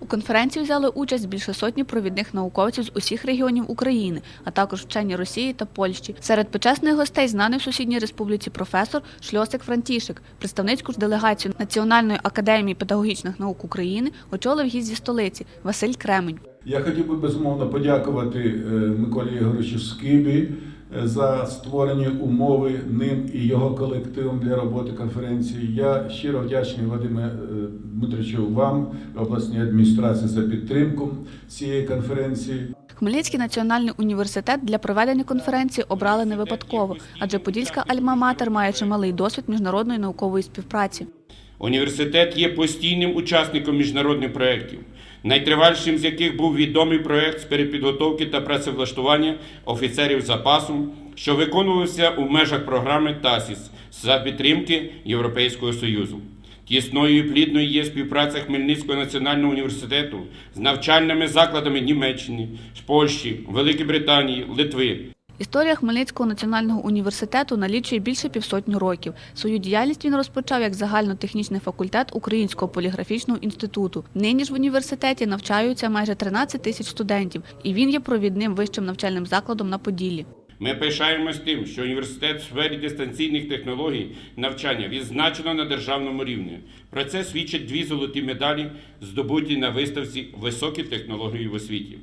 У конференції взяли участь більше сотні провідних науковців з усіх регіонів України, а також вчені Росії та Польщі. Серед почесних гостей знаний в сусідній республіці професор Шльосик Франтішик. Представницьку ж делегацію Національної академії педагогічних наук України очолив гість зі столиці Василь Кремень. Я хотів би безумовно подякувати е, Миколі Ігоровичу Скибі за створені умови ним і його колективом для роботи конференції. Я щиро вдячний Вадиме е, Дмитровичу вам, обласній адміністрації за підтримку цієї конференції. Хмельницький національний університет для проведення конференції обрали не випадково, адже Подільська Альма-Матер має чималий досвід міжнародної наукової співпраці. Університет є постійним учасником міжнародних проєктів, найтривалішим з яких був відомий проєкт з перепідготовки та працевлаштування офіцерів запасу, що виконувався у межах програми ТАСІС за підтримки Європейського Союзу. Тісною і плідною є співпраця Хмельницького національного університету з навчальними закладами Німеччини, Польщі, Великої Британії, Литви. Історія Хмельницького національного університету налічує більше півсотні років. Свою діяльність він розпочав як загальнотехнічний факультет Українського поліграфічного інституту. Нині ж в університеті навчаються майже 13 тисяч студентів, і він є провідним вищим навчальним закладом на Поділлі. Ми пишаємось тим, що університет в сфері дистанційних технологій навчання відзначено на державному рівні. Про це свідчать дві золоті медалі, здобуті на виставці Високі технології в освіті.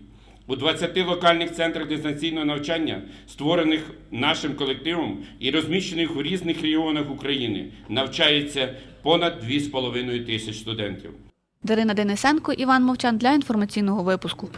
У 20 локальних центрах дистанційного навчання, створених нашим колективом і розміщених у різних регіонах України, навчається понад 2,5 тисяч студентів. Дарина Денисенко, Іван Мовчан для інформаційного випуску.